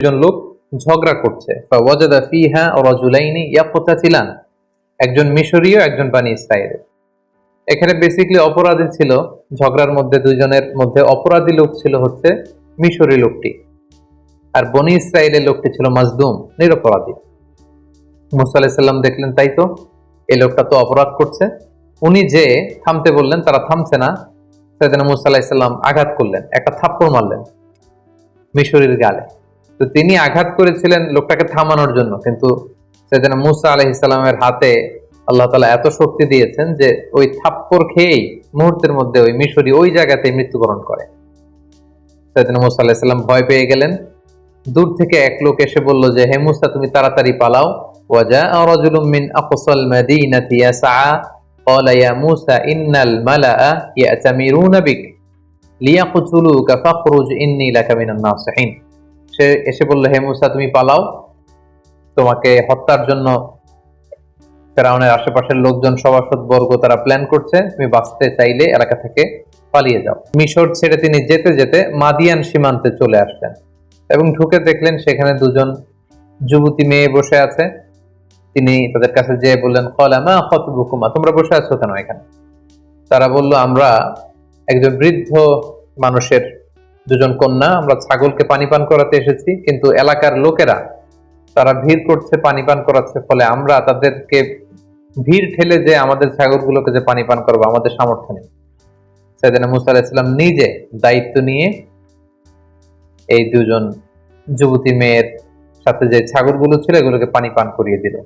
একজন লোক ঝগড়া করছে। একজন মিশরীয়, একজন বানি ইসরায়েল এখানে বেসিক্যালি অপরাধী ছিল। ঝগড়ার মধ্যে দুইজনের মধ্যে অপরাধী লোক ছিল হচ্ছে মিশরী লোকটি। আর বনি ইসরায়েলের লোকটি ছিল মাজদুম, নিরপরাধী। মুসা আলাইসাল্লাম দেখলেন, তাই তো? এই লোকটা তো অপরাধ করছে। উনি যে থামতে বললেন, তারা থামছে না। সেদিন মুসা আলাহিসাল্লাম আঘাত করলেন, একটা থাপ্পড় মারলেন মিশরীর গালে। তো তিনি আঘাত করেছিলেন লোকটাকে থামানোর জন্য কিন্তু সেদিন মুসা আলহিসাল্লামের হাতে আল্লাহ তালা এত শক্তি দিয়েছেন যে ওই থাপ্পড় খেয়েই মুহূর্তের মধ্যে ওই মিশরি ওই জায়গাতে মৃত্যুবরণ করে সেদিন মুসা আলাহিসাল্লাম ভয় পেয়ে গেলেন দূর থেকে এক লোক এসে বলল যে হে মুসা তুমি তাড়াতাড়ি পালাও ওয়াজা রাজুলুম মিন আকসাল মাদিনাতি ইয়াসআ قال يا موسى إن الملأ يأتمرون بك ليقتلوك فاخرج إني لك من الناصحين সে এসে বলল, হে মুসা, তুমি পালাও। তোমাকে হত্যার জন্য ফেরাউনের আশেপাশের লোকজন সভাসদ বর্গ তারা প্ল্যান করছে। তুমি বাঁচতে চাইলে এলাকা থেকে পালিয়ে যাও। মিশর ছেড়ে তিনি যেতে যেতে মাদিয়ান সীমান্তে চলে আসলেন এবং ঢুকে দেখলেন সেখানে দুজন যুবতী মেয়ে বসে আছে। তিনি তাদের কাছে যেয়ে বললেন কলামা খতবুকুমা, তোমরা বসে আছো কেন এখানে? তারা বলল, আমরা একজন বৃদ্ধ মানুষের দুজন কন্যা, আমরা ছাগলকে পানি পান করাতে এসেছি, কিন্তু এলাকার লোকেরা তারা ভিড় করছে, পানি পান করাচ্ছে, ফলে আমরা তাদেরকে ভিড় ঠেলে যে আমাদের ছাগলগুলোকে যে পানি পান করব, আমাদের সামর্থ্য নেই। সেদিন মুসা আলাহিসাল্লাম নিজে দায়িত্ব নিয়ে এই দুজন যুবতী মেয়ের সাথে যে ছাগলগুলো ছিল, এগুলোকে পানি পান করিয়ে দিল।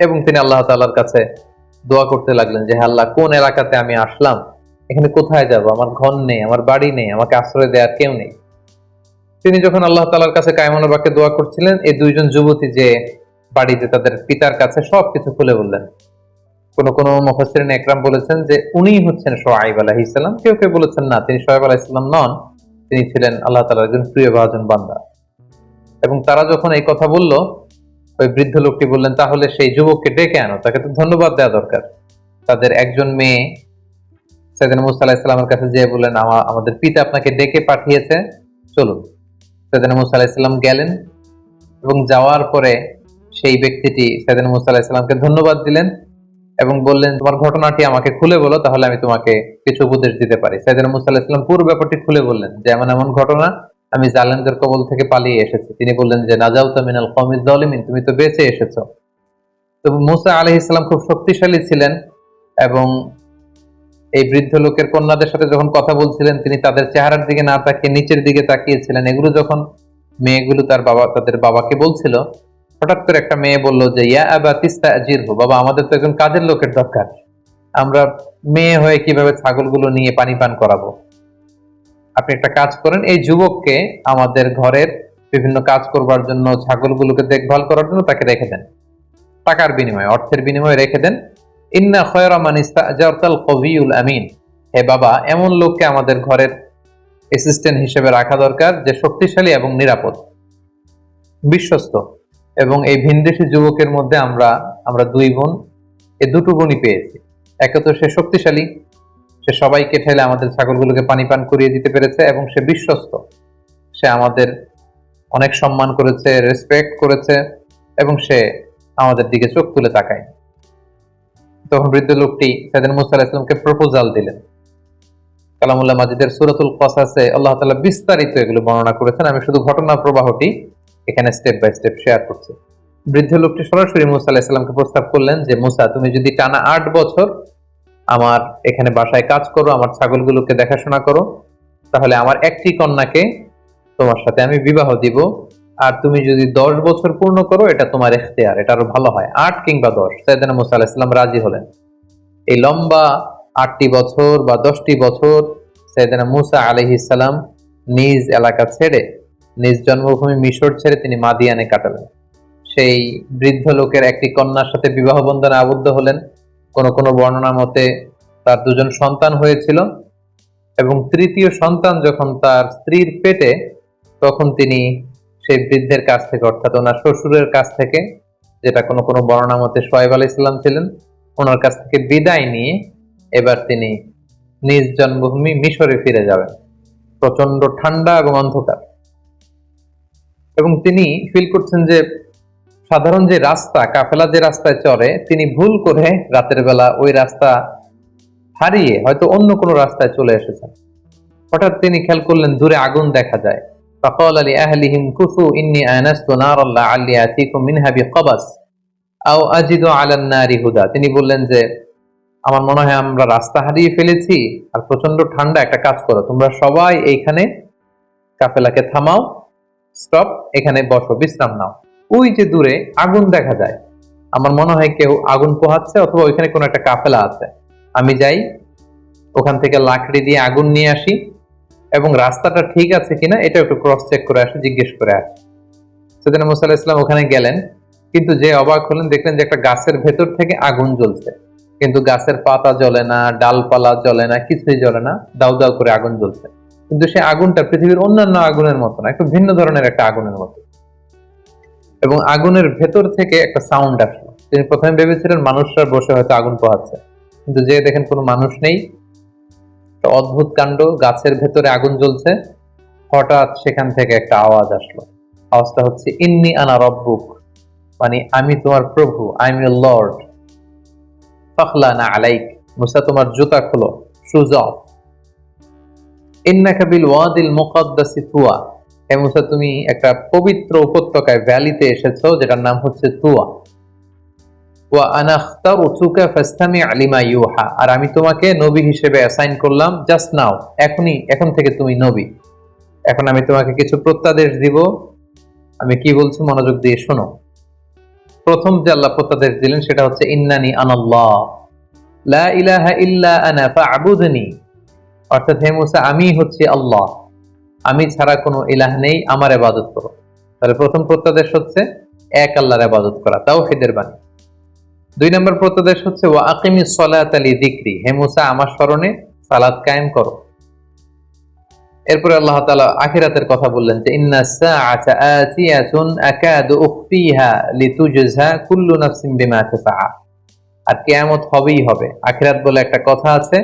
এবং তিনি আল্লাহ তাআলার কাছে দোয়া করতে লাগলেন যে আল্লাহ, কোন এলাকাতে আমি আসলাম এখানে কোথায় যাব? আমার ঘর নেই, আমার বাড়ি নেই, আমাকে আশ্রয় দেওয়ার কেউ নেই। তিনি যখন আল্লাহ তালার কাছে কায়মনোবাক্যে দোয়া করছিলেন, এই দুইজন যুবতী যে বাড়িতে তাদের পিতার কাছে সবকিছু খুলে বললেন। কোন কোনো মুফাসসিরিন একরাম বলেছেন যে উনিই হচ্ছেন সোহাইব আলাইহিস সালাম। কেউ কেউ বলেছেন, না, তিনি সোহাইব আলাইহিস ইসলাম নন, তিনি ছিলেন আল্লাহ তালার একজন প্রিয় ভাজন বান্দা। এবং তারা যখন এই কথা বলল, ওই বৃদ্ধ লোকটি বললেন, তাহলে সেই যুবককে ডেকে আনো, তাকে তো ধন্যবাদ দেওয়া দরকার। তাদের একজন মেয়ে সেদিন মুসা আলাহিসাল্লামের কাছে যেয়ে বললেন, "আমা- আমাদের পিতা আপনাকে ডেকে পাঠিয়েছে। চলুন। সেদিন মুসা আলাহিসাল্লাম গেলেন এবং যাওয়ার পরে সেই ব্যক্তিটি সেদিন মুসা আলাহিসাল্লামকে ধন্যবাদ দিলেন এবং বললেন, তোমার ঘটনাটি আমাকে খুলে বলো, তাহলে আমি তোমাকে কিছু উপদেশ দিতে পারি। সেদিন মুসা আলাহিসাল্লাম পুরো ব্যাপারটি খুলে বললেন যে, এমন এমন ঘটনা আমি জালেমদের কবল থেকে পালিয়ে এসেছি। তিনি বললেন যে নাজাউ মিনাল কমিজ দলিমিন তুমি তো বেঁচে এসেছ। তো মুসা আলহ খুব শক্তিশালী ছিলেন এবং এই বৃদ্ধ লোকের কন্যাদের সাথে যখন কথা বলছিলেন, তিনি তাদের চেহারার দিকে না তাকিয়ে নিচের দিকে তাকিয়েছিলেন। এগুলো যখন মেয়েগুলো তার বাবা, তাদের বাবাকে বলছিল, হঠাৎ করে একটা মেয়ে বলল যে, ইয়া আবা তিস্তা জিরহু বাবা, আমাদের তো একজন কাজের লোকের দরকার। আমরা মেয়ে হয়ে কীভাবে ছাগলগুলো নিয়ে পানি পান করাবো? আপনি একটা কাজ করেন, এই যুবককে আমাদের ঘরের বিভিন্ন কাজ করবার জন্য ছাগলগুলোকে দেখভাল করার জন্য তাকে রেখে দেন। টাকার বিনিময়ে, অর্থের বিনিময়ে রেখে দেন। ইন্না খয়রা মান ইস্তাজারতাল কবিউল আমিন। হে বাবা, এমন লোককে আমাদের ঘরের অ্যাসিস্ট্যান্ট হিসেবে রাখা দরকার যে শক্তিশালী এবং নিরাপদ, বিশ্বস্ত। এবং এই ভিনদেশি যুবকের মধ্যে আমরা আমরা দুই বোন এই দুটো গুণই পেয়েছি। একে তো সে শক্তিশালী, সে সবাইকে ঠেলে আমাদের ছাগলগুলোকে পানি পান করিয়ে দিতে পেরেছে এবং সে বিশ্বস্ত। সে আমাদের অনেক সম্মান করেছে রেসপেক্ট করেছে এবং সে আমাদের দিকে চোখ তুলে তাকায় তখন বৃদ্ধ লোকটি সেদিন মুসা আলাহিসামকে প্রপোজাল দিলেন। কালামুল্লাহ মাজিদের সুরাতুল কসাসে আল্লাহ তাআলা বিস্তারিত এগুলো বর্ণনা করেছেন। আমি শুধু ঘটনা প্রবাহটি এখানে স্টেপ বাই স্টেপ শেয়ার করছি। বৃদ্ধ লোকটি সরাসরি মুসা আলাহিসাল্লামকে প্রস্তাব করলেন যে, মুসা, তুমি যদি টানা আট বছর আমার এখানে বাসায় কাজ করো, আমার ছাগলগুলোকে দেখাশোনা করো, তাহলে আমার একটি কন্যাকে তোমার সাথে আমি বিবাহ দিব। আর তুমি যদি দশ বছর পূর্ণ করো, এটা তোমার এখতিয়ার, এটা আরও ভালো হয়। আট কিংবা দশ সৈয়দানা মুসা আলাহিসাল্লাম রাজি হলেন। এই লম্বা আটটি বছর বা দশটি বছর সৈয়দানা মুসা আলহিসাল্লাম নিজ এলাকা ছেড়ে, নিজ জন্মভূমি মিশর ছেড়ে তিনি মাদিয়ানে কাটালেন। সেই বৃদ্ধ লোকের একটি কন্যার সাথে বিবাহ বন্ধনে আবদ্ধ হলেন। কোনো কোনো বর্ণনা মতে তার দুজন সন্তান হয়েছিল এবং তৃতীয় সন্তান যখন তার স্ত্রীর পেটে, তখন তিনি সেই বৃদ্ধের কাছ থেকে, অর্থাৎ ওনার শ্বশুরের কাছ থেকে, যেটা কোনো কোনো বর্ণনা মতে সোয়েব আলী ইসলাম ছিলেন, ওনার কাছ থেকে বিদায় নিয়ে এবার তিনি নিজ জন্মভূমি মিশরে ফিরে যাবেন। প্রচণ্ড ঠান্ডা এবং অন্ধকার। এবং তিনি ফিল করছেন যে সাধারণ যে রাস্তা, কাফেলা যে রাস্তায় চড়ে, তিনি ভুল করে রাতের বেলা ওই রাস্তা হারিয়ে হয়তো অন্য কোনো রাস্তায় চলে এসেছেন। হঠাৎ তিনি খেয়াল করলেন দূরে আগুন দেখা যায়। فقال لأهلهم كثوا إني آنست نارا لعلي آتيكم منها بقبس أو أجد على النار هدى তিনি বললেন যে আমার মনে হয় আমরা রাস্তা হারিয়ে ফেলেছি আর প্রচন্ড ঠান্ডা একটা কাজ করো তোমরা সবাই এইখানে কাফেলাকে থামাও স্টপ এখানে বসো বিশ্রাম নাও ওই যে দূরে আগুন দেখা যায় আমার মনে হয় কেউ আগুন পোহাচ্ছে অথবা ওইখানে কোনো একটা কাফেলা আছে আমি যাই ওখান থেকে লাকড়ি দিয়ে আগুন নিয়ে আসি এবং রাস্তাটা ঠিক আছে কিনা এটা একটু ক্রস চেক করে আসি, জিজ্ঞেস করে আসি। সেদিন মুসা ইসলাম ওখানে গেলেন, কিন্তু যে অবাক হলেন, দেখলেন যে একটা গাছের ভেতর থেকে আগুন জ্বলছে। কিন্তু গাছের পাতা জ্বলে না, ডালপালা জ্বলে না, কিছুই জ্বলে না, দাউ দাউ করে আগুন জ্বলছে। কিন্তু সে আগুনটা পৃথিবীর অন্যান্য আগুনের মতো না, একটু ভিন্ন ধরনের একটা আগুনের মতো। এবং আগুনের ভেতর থেকে একটা সাউন্ড আসলো। তিনি প্রথমে ভেবেছিলেন, মানুষরা বসে হয়তো আগুন পোহাচ্ছে। কিন্তু যে দেখেন কোনো মানুষ নেই একটা অদ্ভুত কাণ্ড, গাছের ভেতরে আগুন জ্বলছে। হঠাৎ সেখান থেকে একটা আওয়াজ আসলো। আওয়াজটা হচ্ছে, ইন্নি আনা রব্বুক মানে আমি তোমার প্রভু আই এম ইউর লর্ড ফখলানা আলাইক মুসা তোমার জুতা খুলো শুজ অফ ইন্নাকা ওয়াদিল মুকদ্দাসি তুয়া হে মুসা, তুমি একটা পবিত্র উপত্যকায় ভ্যালিতে এসেছ, যেটার নাম হচ্ছে তুয়া ওয়া আনা আখতারুতুকা ফাসতামি আলিমা ইউহা। আর আমি তোমাকে নবী হিসেবে অ্যাসাইন করলাম জাস্ট নাও এখন থেকে তুমি নবী। এখন আমি তোমাকে কিছু প্রত্যাদেশ দিব। আমি কি বলছি মনোযোগ দিয়ে শোনো। প্রথম যে আল্লাহ প্রত্যাদেশ দিলেন সেটা হচ্ছে, ইন্নানি আনাল্লাহ লা ইলাহা ইল্লা আনা ফা'বুদনি। অর্থাৎ হে মুসা আমি হচ্ছে আল্লাহ। আমি ছাড়া কোনো ইলাহ নেই, আমার ইবাদত করো। তাহলে প্রথম প্রত্যাদেশ হচ্ছে, এক আল্লাহর ইবাদত করা তাও বাণী। দুই নম্বর প্রত্যাদেশ হচ্ছে, ওয়া আকিমি সলাত আলী দিক্রি হে মুসা, আমার স্মরণে সালাত কায়েম করো। এরপরে আল্লাহ তাআলা আখিরাতের কথা বললেন যে, ইন্না সাআতা আতিয়াতুন আকাদু উখফিহা লিতুজজা কুল্লু নাফসিন বিমা তাসআ আর কিয়ামত হবেই হবে। আখিরাত বলে একটা কথা আছে,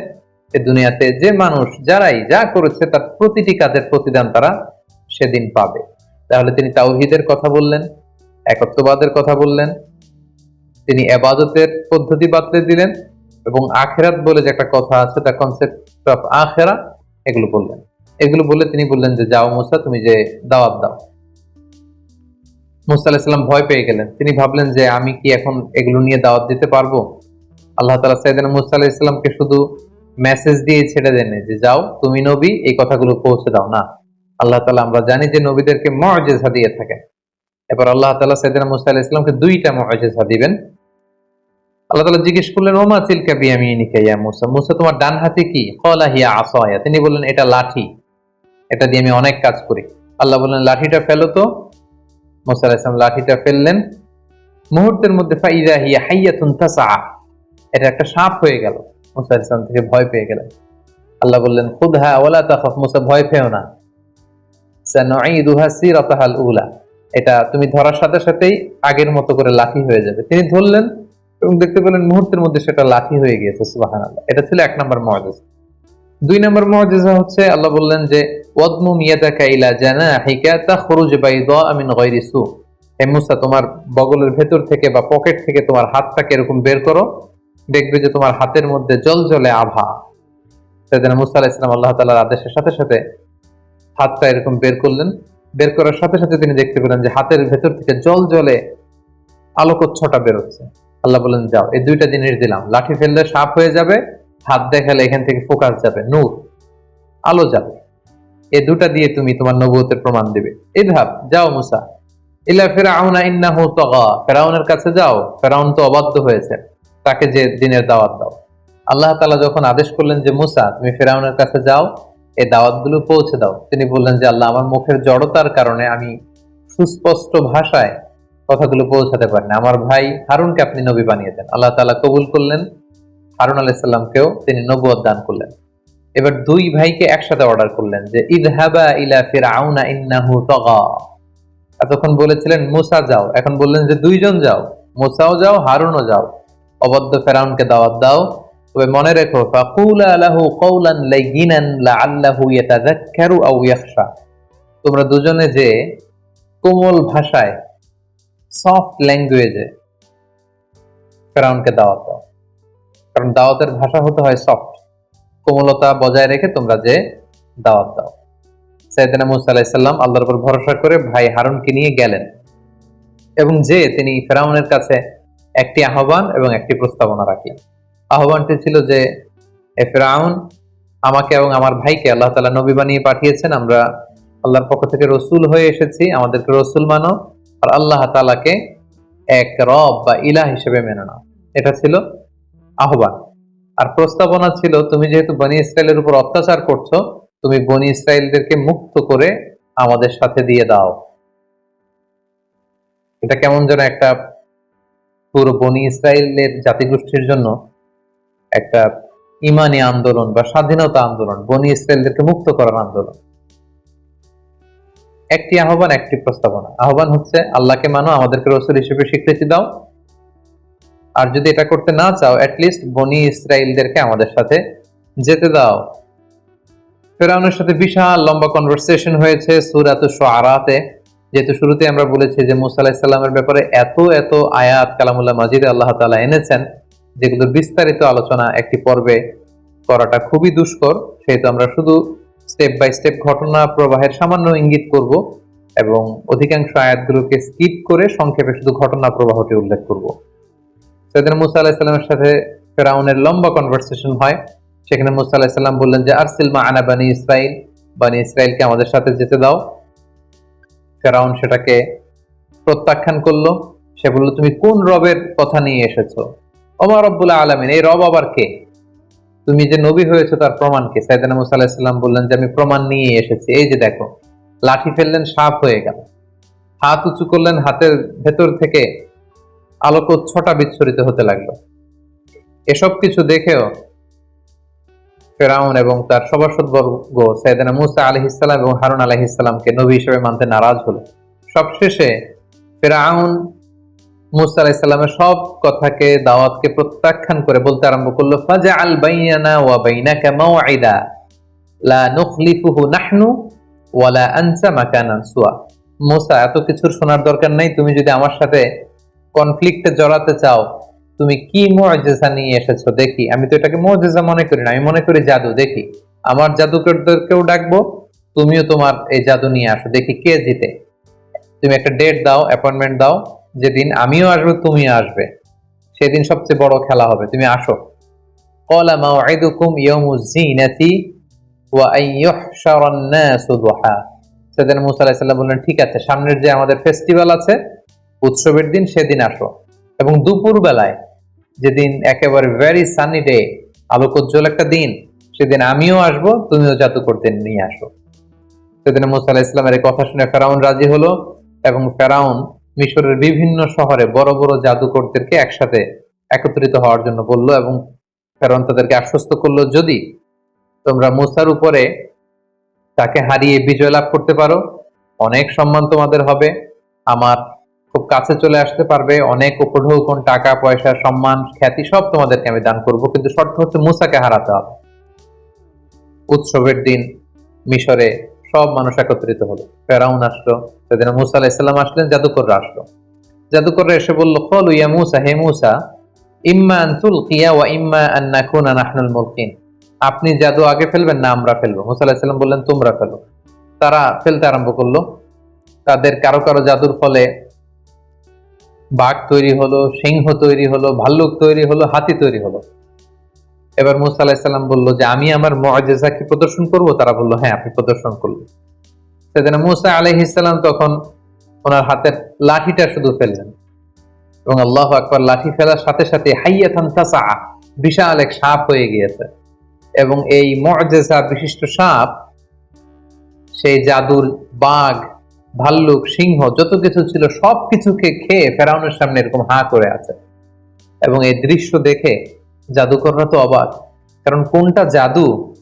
এ দুনিয়াতে যে মানুষ, যারাই যা করেছে, তার প্রতিটি কাজের প্রতিদান তারা সেদিন পাবে। তাহলে তিনি তাওহীদের কথা বললেন, একত্ববাদের কথা বললেন তিনি এবাদতের পদ্ধতি বাতলে দিলেন এবং আখেরাত বলে যে একটা কথা আছে দ্য কনসেপ্ট অফ আখেরা, এগুলো বললেন। এগুলো বলে তিনি বললেন যে, যাও মুসা, তুমি যে দাওয়াত দাও। মুসা আলাহিসাল্লাম ভয় পেয়ে গেলেন। তিনি ভাবলেন যে, আমি কি এখন এগুলো নিয়ে দাওয়াত দিতে পারব? আল্লাহ তালা সাইদিন মুসা আলাহিসাল্লামকে শুধু মেসেজ দিয়ে ছেড়ে দেন যে, যাও, তুমি নবী, এই কথাগুলো পৌঁছে দাও। না, আল্লাহ তালা আমরা জানি যে, নবীদেরকে মর্যাদা দিয়ে থাকেন। এবার আল্লাহ তালা সাইদিন মুসা আলাহিসাল্লামকে দুইটা মজেজা দিবেন। আল্লাহ তালা জিজ্ঞেস করলেন, ওমা চিলকা ইয়া মুসা? মুসা, তোমার ডান হাতে কি? কলা হিয়া আসয়া। তিনি বললেন, এটা লাঠি। এটা দিয়ে আমি অনেক কাজ করি। আল্লাহ বললেন, লাঠিটা ফেলো তো। মুসা আলাইসলাম লাঠিটা ফেললেন। মুহূর্তের মধ্যে ফাইদা হিয়া হাইয়াতুন তাসা এটা একটা সাপ হয়ে গেল। মুসা ইসলাম থেকে ভয় পেয়ে গেলেন। আল্লাহ বললেন, খুদহা ওয়ালা তাখাফ। মুসা, ভয় পেও না। সানুঈদুহা সিরাতাহাল উলা। এটা তুমি ধরার সাথে সাথেই আগের মতো করে লাঠি হয়ে যাবে। তিনি ধরলেন এবং দেখতে পেলেন মুহূর্তের মধ্যে সেটা লাঠি হয়ে গিয়েছে সুবাহান এটা ছিল এক নম্বর মজেজা দুই নম্বর মজেজা হচ্ছে, আল্লাহ বললেন যে ওয়াদমু মিয়াদাকা ইলা জানাহিকা তাখরুজ বাইদা মিন গায়রি সু। হে মুসা, তোমার বগলের ভেতর থেকে বা পকেট থেকে তোমার হাতটাকে এরকম বের করো। দেখবে যে তোমার হাতের মধ্যে জল জলে আভা। সেদিন মুসা আলাহ ইসলাম আল্লাহ তালার আদেশের সাথে সাথে হাতটা এরকম বের করলেন। বের করার সাথে সাথে তিনি দেখতে পেলেন যে হাতের ভেতর থেকে জল জলে আলোকচ্ছটা বেরোচ্ছে। আল্লাহ বলেন, যাও, এই দুইটা জিনিস দিলাম। লাঠি ফেললে সাপ হয়ে যাবে, হাত দেখালে এখান থেকে ফোকাস যাবে, নূর, আলো যাবে। এই দুটা দিয়ে তুমি তোমার নবুয়তের প্রমাণ দিবে। এই ভাব, যাও মুসা। ইলা ফেরাউনা ইন্নাহু তগা। ফেরাউনের কাছে যাও, ফেরাউন তো অবাধ্য হয়েছে। তাকে যে দিনের দাওয়াত দাও। আল্লাহ তালা যখন আদেশ করলেন যে, মুসা, তুমি ফেরাউনের কাছে যাও এই দাওয়াতগুলো পৌঁছে দাও। তিনি বললেন যে, আল্লাহ আমার মুখের জড়তার কারণে আমি সুস্পষ্ট ভাষায় কথাগুলো পৌঁছাতে পারেন আমার ভাই হারুনকে আপনি নবী বানিয়ে দেন। আল্লাহ তালা কবুল করলেন। হারুন আলাইসাল্লামকেও তিনি নবুয় দান করলেন। এবার দুই ভাইকে একসাথে অর্ডার করলেন যে, ইদহাবা ইলা ফিরআউনা ইন্নাহু তাগা। এতক্ষণ বলেছিলেন, মুসা যাও। এখন বললেন যে, দুইজন যাও। মুসাও যাও, হারুনও যাও। অবদ্ধ ফেরাউনকে দাওয়াত দাও। তবে মনে রেখো, ফাকুলা তোমরা দুজনে যে কোমল ভাষায় সফট ল্যাঙ্গুয়েজে ফেরাউনকে দাওয়াত দাও। কারণ দাওয়াতের ভাষা হতে হয় সফট কোমলতা বজায় রেখে তোমরা যে দাওয়াত দাও। সাইদিনা মুসা আলাহিসাল্লাম আল্লাহর উপর ভরসা করে ভাই হারুনকে নিয়ে গেলেন। এবং যে তিনি ফেরাউনের কাছে একটি আহ্বান এবং একটি প্রস্তাবনা রাখলেন। আহ্বানটি ছিল যে ফেরাউন, আমাকে এবং আমার ভাইকে আল্লাহ তালা নবী বানিয়ে পাঠিয়েছেন। আমরা আল্লাহর পক্ষ থেকে রসুল হয়ে এসেছি। আমাদেরকে রসুল মানো আর আল্লাহ তালাকে এক রব বা ইলা হিসেবে মেনে নাও। এটা ছিল আহ্বান। আর প্রস্তাবনা ছিল, তুমি যেহেতু বনি ইসরায়েলের উপর অত্যাচার করছ, তুমি বনি ইসরায়েলদেরকে মুক্ত করে আমাদের সাথে দিয়ে দাও। এটা কেমন যেন একটা পুরো বনি ইসরায়েলের জাতিগোষ্ঠীর জন্য একটা ইমানি আন্দোলন বা স্বাধীনতা আন্দোলন, বনি ইসরায়েলদেরকে মুক্ত করার আন্দোলন। একটি আহ্বান, একটি প্রস্তাবনা। আহ্বান হচ্ছে, আল্লাহকে মানো, আমাদেরকে রসুল হিসেবে স্বীকৃতি দাও। আর যদি এটা করতে না চাও অ্যাটলিস্ট বনি ইসরায়েলদেরকে আমাদের সাথে যেতে দাও। ফেরাউনের সাথে বিশাল লম্বা কনভারসেশন হয়েছে সুরাত আরাতে যেহেতু শুরুতে আমরা বলেছি যে মুসা আলাহিসাল্লামের ব্যাপারে এত এত আয়াত, কালামুল্লাহ মাজিদ আল্লাহ তালা এনেছেন। যেগুলোর বিস্তারিত আলোচনা একটি পর্বে করাটা খুবই দুষ্কর, সেহেতু আমরা শুধু স্টেপ বাই স্টেপ ঘটনা প্রবাহের সামান্য ইঙ্গিত করব এবং অধিকাংশ আয়াতগুলোকে স্কিপ করে সংক্ষেপে শুধু ঘটনা প্রবাহটি উল্লেখ করব। সেদিন মুসা আলাহিসাল্লামের সাথে ফেরাউনের লম্বা কনভারসেশন হয়, সেখানে মুসা আলাহিসাল্লাম বললেন যে আরসিলমা আনা বানি ইসরাইল বানি ইসরাইলকে আমাদের সাথে যেতে দাও। ফেরাউন সেটাকে প্রত্যাখ্যান করল। সে বলল, তুমি কোন রবের কথা নিয়ে এসেছ? ওমর রব্বুল্লাহ আলমিন, এই রব আবার কে? তুমি যে নবী হয়েছে তার প্রমাণ কে? সাইদানা মুসা আলাহিসাল্লাম বললেন যে, আমি প্রমাণ নিয়ে এসেছি। এই যে দেখো, লাঠি ফেললেন, সাপ হয়ে গেল। হাত উঁচু করলেন, হাতের ভেতর থেকে আলোক ছটা বিচ্ছরিত হতে লাগল। এসব কিছু দেখেও ফেরাউন এবং তার সভাসদবর্গ সৈয়দানা মুসা আলহিসাল্লাম এবং হারুন আলহিসাল্লামকে নবী হিসেবে মানতে নারাজ হলো। সবশেষে ফেরাউন মুসা আলাহিসাল্লামের সব কথাকে, দাওয়াতকে প্রত্যাখ্যান করে বলতে আরম্ভ করল ফাজা আল বাইয়ানা ওয়া বাইনাকা মাওয়াইদা লা নুখলিফুহু নাহনু ওয়ালা আনসা মাকানান সুয়া। মুসা, এত কিছুর শোনার দরকার নাই, তুমি যদি আমার সাথে কনফ্লিক্টে জড়াতে চাও, তুমি কি মুআজিজা নিয়ে এসেছ দেখি। আমি তো এটাকে মুআজিজা মনে করি না, আমি মনে করি জাদু, দেখি। আমার জাদুকরদেরকেও ডাকবো, তুমিও তোমার এই জাদু নিয়ে আসো, দেখি কে জিতে। তুমি একটা ডেট দাও, অ্যাপয়েন্টমেন্ট দাও যেদিন আমিও আসব তুমি আসবে। সেদিন সবচেয়ে বড় খেলা হবে। তুমি আসো। কলা মাউইদুকুম ইয়ামুজিনাতি ওয়া আইয়ুহশারান নাস দুহা। সেদিন মুসা আলাইহিস বললেন, ঠিক আছে, সামনের যে আমাদের ফেস্টিভ্যাল আছে, উৎসবের দিন সেদিন আসো। এবং দুপুর বেলায় যেদিন একেবারে ভেরি সানি ডে আলোকোজ্জ্বল একটা দিন, সেদিন আমিও আসব, তুমিও জাদুকরতে নিয়ে আসো। সেদিন মুসা আলাহ ইসলামের কথা শুনে ফেরাউন রাজি হলো এবং ফেরাউন মিশরের বিভিন্ন শহরে বড় বড় জাদুকরদেরকে একসাথে একত্রিত হওয়ার জন্য বলল এবং ফেরাউন তাদেরকে আশ্বস্ত করল, যদি তোমরা মুসার উপরে তাকে হারিয়ে বিজয় লাভ করতে পারো, অনেক সম্মান তোমাদের হবে। আমার খুব কাছে চলে আসতে পারবে। অনেক উপঢৌকন টাকা, পয়সা, সম্মান, খ্যাতি সব তোমাদেরকে আমি দান করব। কিন্তু শর্ত হচ্ছে মুসাকে হারাতে হবে। উৎসবের দিন মিশরে সব মানুষ একত্রিত হলো। ফেরাউন আসলো, সেদিন মুসা আলাহিসাল্লাম আসলেন, জাদুকররা আসলো। জাদুকররা এসে বলল কল ইয়া মুসা, হে মুসা, ইম্মা আনতুল কিয়া ওয়া ইম্মা আন নাকুনা নাহনুল মুলকিন। আপনি জাদু আগে ফেলবেন না আমরা ফেলব। মুসা আলাহিসাল্লাম বললেন, তোমরা ফেলো। তারা ফেলতে আরম্ভ করল। তাদের কারও কারও জাদুর ফলে বাঘ তৈরি হলো, সিংহ তৈরি হলো, ভাল্লুক তৈরি হলো, হাতি তৈরি হলো। এবার মুসা আলাহিসাল্লাম বলল যে, আমি আমার মজেজা কি প্রদর্শন করব? তারা বলল হ্যাঁ আপনি প্রদর্শন করলেন। সেদিন মুসা আলহিসাল্লাম তখন ওনার হাতের লাঠিটা শুধু ফেললেন এবং আল্লাহ আকবর লাঠি ফেলার সাথে সাথে হাইয়াথান তাসা বিশাল এক সাপ হয়ে গিয়েছে এবং এই মজেজা বিশিষ্ট সাপ, সেই জাদুর বাঘ, ভাল্লুক, সিংহ, যত কিছু ছিল সব কিছুকে খেয়ে ফেরাউনের সামনে এরকম হা করে আছে এবং এই দৃশ্য দেখে জাদুকররা তো অবাক। কারণ কোনটা জাদু,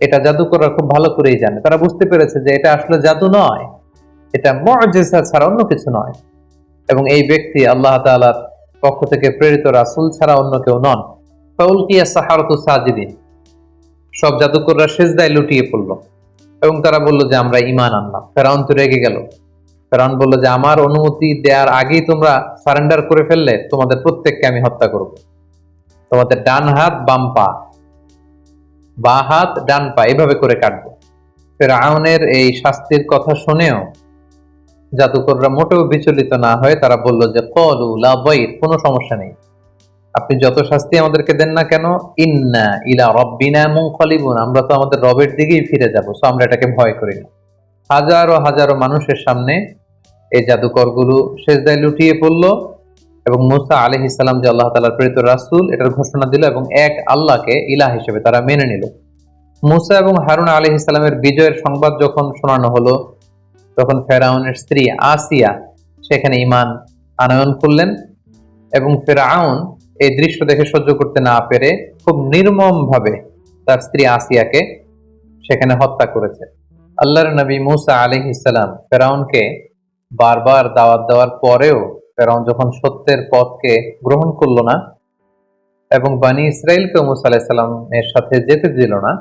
এটা জাদুকররা খুব ভালো করেই জানে। তারা বুঝতে পেরেছে যে এটা আসলে জাদু নয়। এটা মজেসা ছাড়া অন্য কিছু নয়। এবং এই ব্যক্তি আল্লাহ তালার পক্ষ থেকে প্রেরিত রাসুল ছাড়া অন্য কেউ নন। ফাউলকিয়া সাহারত সাজিদিন। সব জাদুকররা সেজদায় লুটিয়ে পড়ল। এবং তারা বলল যে আমরা ইমান আনলাম। ফেরাউন তো রেগে গেল। ফেরাউন বলল যে আমার অনুমতি দেওয়ার আগেই তোমরা সারেন্ডার করে ফেললে তোমাদের প্রত্যেককে আমি হত্যা করব। তোমাদের ডান হাত, বাম পা। বা হাত, ডান পা, এভাবে করে কাটবো। ফেরাউনের এই শাস্তির কথা শুনেও জাদুকররা মোটেও বিচলিত না হয়ে তারা বলল যে, কলু লা বাইর কোনো সমস্যা নেই। আপনি যত শাস্তি আমাদেরকে দেন না কেন, ইন্না ইলা রব্বিনা মুনকালিবুন। আমরা তো আমাদের রবের দিকেই ফিরে যাব, সো আমরা এটাকে ভয় করি না। হাজারো হাজারো মানুষের সামনে এই জাদুকরগুলো শেষদায় লুটিয়ে পড়ল। এবং মুসা আলহ ইসলাম যে আল্লাহ তালার প্রেরিত রাসুল, এটার ঘোষণা দিল এবং এক আল্লাহকে ইলাহ হিসেবে তারা মেনে নিল। মুসা এবং হারুন আলহ ইসলামের বিজয়ের সংবাদ যখন শোনানো হলো, তখন ফেরাউনের স্ত্রী আসিয়া সেখানে ইমান আনয়ন করলেন এবং ফেরাউন এই দৃশ্য দেখে সহ্য করতে না পেরে খুব নির্মম ভাবে তার স্ত্রী আসিয়াকে সেখানে হত্যা করেছে। আল্লাহর নবী মুসা আলী ইসালাম ফেরাউনকে বারবার দাওয়াত দেওয়ার পরেও ফেরাউন যখন সত্যের পথকে গ্রহণ করল না এবং বানি ইসরায়েলকে মুসা আলাহিসাল্লামের সাথে যেতে দিল না,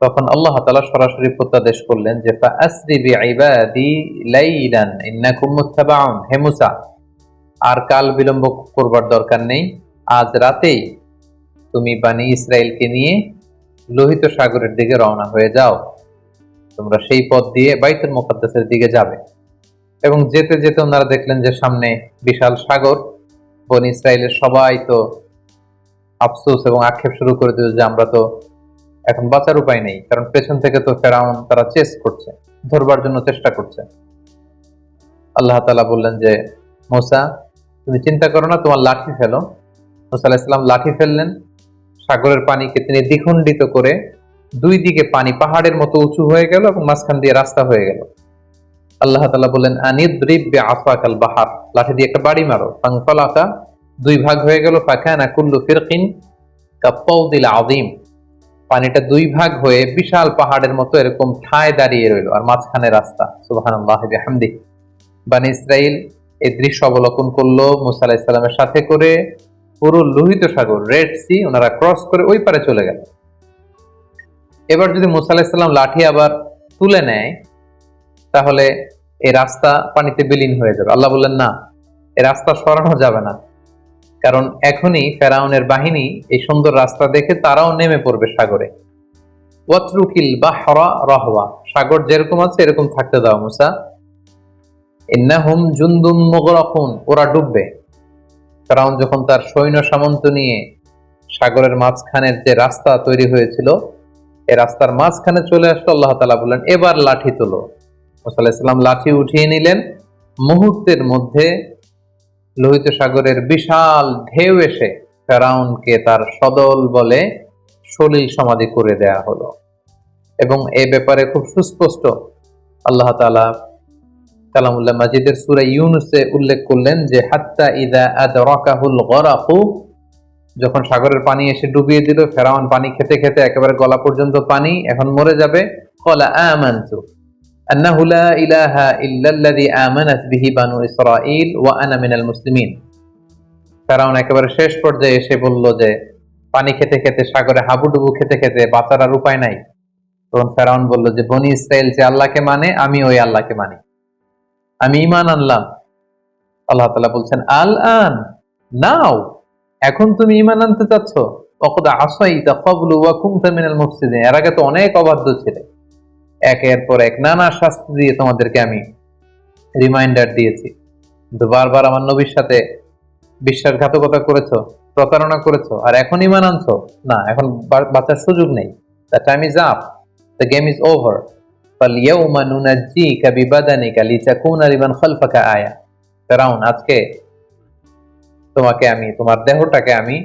তখন আল্লাহ তালা সরাসরি প্রত্যাদেশ করলেন যে, ফাআসরি বিইবাদি লাইলান, ইন্নাকুম মুত্তাবাউন। হে মুসা, আর কাল বিলম্ব করবার দরকার নেই। আজ রাতেই তুমি বানি ইসরায়েলকে নিয়ে লোহিত সাগরের দিকে রওনা হয়ে যাও। তোমরা সেই পথ দিয়ে বাইতুল মুকাদ্দাসের দিকে যাবে। এবং যেতে যেতে ওনারা দেখলেন যে সামনে বিশাল সাগর। বনি ইসরায়েলের সবাই তো আফসোস এবং আক্ষেপ শুরু করে দিল যে আমরা তো এখন বাঁচার উপায় নেই, কারণ পেছন থেকে তো ফেরাউন তারা চেস করছে, ধরবার জন্য চেষ্টা করছে। আল্লাহ তালা বললেন যে, মোসা, তুমি চিন্তা করো না, তোমার লাঠি ফেলো। মোসা আলাহিসাল্লাম লাঠি ফেললেন, সাগরের পানিকে তিনি দ্বিখণ্ডিত করে দুই দিকে পানি পাহাড়ের মতো উঁচু হয়ে গেল এবং মাঝখান দিয়ে রাস্তা হয়ে গেল। আল্লাহ তালা বললেন আনিদ্রিব্বে আফাকাল বাহার। লাঠি দিয়ে একটা বাড়ি মারো। ফাংফলাকা দুই ভাগ হয়ে গেল, ফাঁকানা কুল্লু ফিরকিন কাপ্পাউদিল আদিম পানিটা দুই ভাগ হয়ে বিশাল পাহাড়ের মতো এরকম ঠায় দাঁড়িয়ে রইল, আর মাঝখানে রাস্তা। সুবাহান হামদি বানি ইসরাইল এই দৃশ্য অবলোকন করল মুসা আলাহিসাল্লামের সাথে করে পুরো লোহিত সাগর, রেড সি, ওনারা ক্রস করে ওই পারে চলে গেল। এবার যদি মুসা আলাহিসাল্লাম লাঠি আবার তুলে নেয় তাহলে এই রাস্তা পানিতে বিলীন হয়ে যাবে। আল্লাহ বললেন, না, এই রাস্তা সরানো যাবে না। কারণ এখনই ফেরাউনের বাহিনী এই সুন্দর রাস্তা দেখে তারাও নেমে পড়বে সাগরে। ওয়াতরুকিল বাহরা রহওয়া। সাগর যেরকম আছে, এরকম থাকতে দাও মুসা। ইন্নাহুম জুন্দুম মুগরাকুন। ওরা ডুববে। ফেরাউন যখন তার সৈন্য সামন্ত নিয়ে সাগরের মাঝখানের যে রাস্তা তৈরি হয়েছিল এই রাস্তার মাঝখানে চলে আসলো, আল্লাহ তালা বললেন, এবার লাঠি তোলো। মুসাল্লাহিসাল্লাম লাঠি উঠিয়ে নিলেন। মুহূর্তের মধ্যে লোহিত সাগরের বিশাল ঢেউ এসে ফেরাউনকে তার সদল বলে সলিল সমাধি করে দেয়া হলো। এবং এ ব্যাপারে খুব সুস্পষ্ট আল্লাহ তালা কালামুল্লাহ মাজিদের সুরা ইউনুসে উল্লেখ করলেন যে, হাত্তা ইদা আদরাকাহুল গরাকু, যখন সাগরের পানি এসে ডুবিয়ে দিল, ফেরাউন পানি খেতে খেতে একেবারে গলা পর্যন্ত পানি এখন মরে যাবে। কলা আমানতু أنه لا إله إلا الذي آمنت به بنو إسرائيل وأنا من المسلمين ফেরাউন একেবারে শেষ পর্যায়ে এসে বলল যে পানি খেতে খেতে সাগরে হাবুডুবু খেতে খেতে বাঁচার আর উপায় নাই তখন ফেরাউন বলল যে বনি ইসরায়েল যে আল্লাহকে মানে আমি ওই আল্লাহকে মানি আমি ইমান আনলাম আল্লাহ তালা বলছেন আল আন নাও এখন তুমি ইমান আনতে চাচ্ছ অকদা আসাই তা কবলু ওয়া কুমতা মিনাল মুফসিদিন এর আগে তো অনেক অবাধ্য ছিলে একের পর এক নানা শাস্তি দিয়ে তোমাদেরকে আমি রিমাইন্ডার দিয়েছি কিন্তু বারবার আমার নবীর সাথে বিশ্বাসঘাতকতা করেছো প্রতারণা করেছো আর এখন ইমান আনছো না এখন বা- বাঁচার সুযোগ নেই the time is up the game is over فاليوم ننجيك ببدنك لتكون لمن خلفك آية ফেরাউন আজকে তোমাকে আমি তোমার দেহটাকে আমি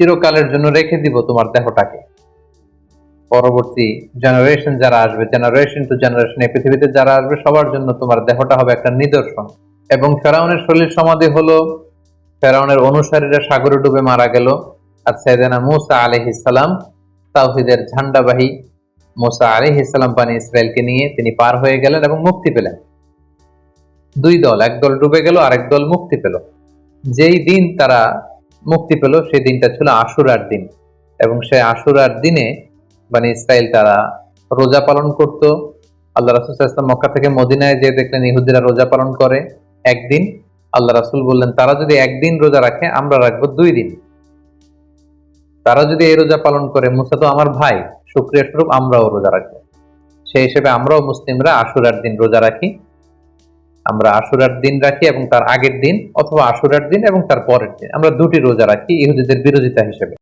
চিরকালের জন্য রেখে দিব তোমার দেহটাকে পরবর্তী জেনারেশন যারা আসবে জেনারেশন টু জেনারেশন এই পৃথিবীতে যারা আসবে, সবার জন্য তোমার দেহটা হবে একটা নিদর্শন। এবং ফেরাউনের শরীর সমাধি হলো, ফেরাউনের অনুসারীরা সাগরে ডুবে মারা গেল, আর সৈয়দানা মুসা আলহিসাল্লাম তাওহিদের ঝান্ডাবাহী মুসা আলহিসাল্লাম বানি ইসরায়েলকে নিয়ে তিনি পার হয়ে গেলেন এবং মুক্তি পেলেন। দুই দল, এক দল ডুবে গেল, আরেক দল মুক্তি পেল। যেই দিন তারা মুক্তি পেল, সেই দিনটা ছিল আশুরার দিন। এবং সেই আশুরার দিনে মানে ইসরায়েল তারা রোজা পালন করত। আল্লাহ রাসুল ইসলাম মক্কা থেকে মদিনায় যে দেখলেন ইহুদিরা রোজা পালন করে একদিন। আল্লাহ রাসুল বললেন, তারা যদি একদিন রোজা রাখে, আমরা রাখব দুই দিন। তারা যদি এই রোজা পালন করে, মুসা তো আমার ভাই শুক্রিয়া স্বরূপ আমরাও রোজা রাখব। সেই হিসেবে আমরাও মুসলিমরা আশুরার দিন রোজা রাখি। আমরা আশুরার দিন রাখি এবং তার আগের দিন অথবা আশুরার দিন এবং তার পরের দিন। আমরা দুটি রোজা রাখি ইহুদিদের বিরোধিতা হিসেবে।